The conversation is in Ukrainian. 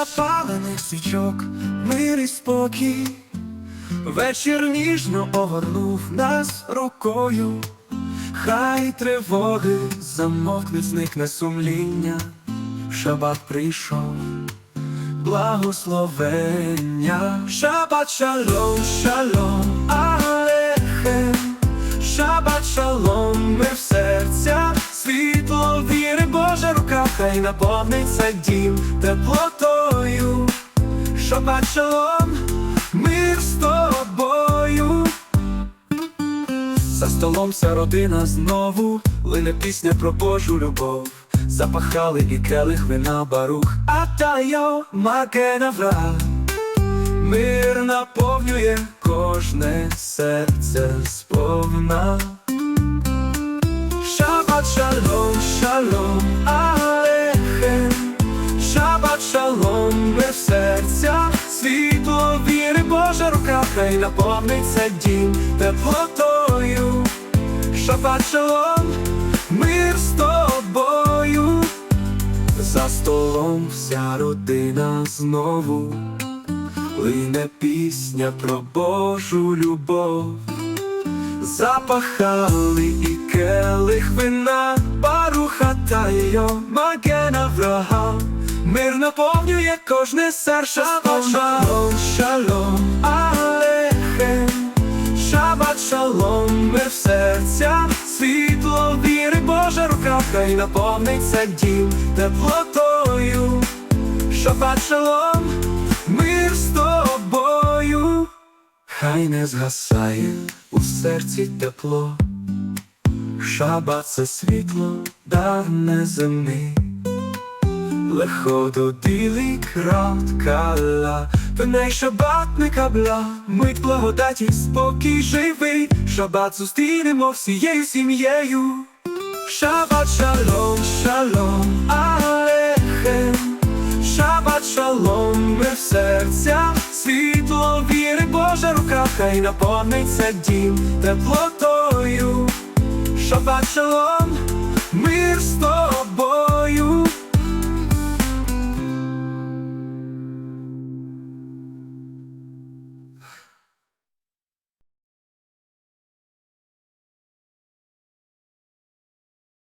запалених свічок, мир і спокій, вечір ніжно огорнув нас рукою, хай тривоги замовкне, зникне сумління, шабат прийшов, благословення, шабат шалом, шалом, алехем, шабат шалом, ми в серця, хай наповниться дім теплотою, шабат шалом, мир з тобою. За столом вся родина знову лине пісня про Божу любов. Запахали і келих вина барух, а тайо макенавра. Мир наповнює кожне серце сповна. Шабат шалом, ми в серця, світло віри, Божа рука, хай наповниться дім теплотою. Шабат мир з тобою. За столом вся родина знову лине пісня про Божу любов. Запахали і келих вина, та йо, магена врага. Мир наповнює кожне серце Шалом, шалом, алехем, шабат шалом, мир в серця, світло віри, Божа рука, хай наповниться дім теплотою. Шабат шалом, мир з тобою. Хай не згасає у серці тепло, Шабат це світло, дар неземний, Легко білий крат кала, Пеней шабат не кабла, мить благодаті, спокій живий, Шабат зустрінемо всією сім'єю. Шабат шалом, шалом, алехем, Шабат шалом, ми в серця, світло віри, Божа рука, хай наповниться дім теплотою. Шабат шалом, мир з тобою.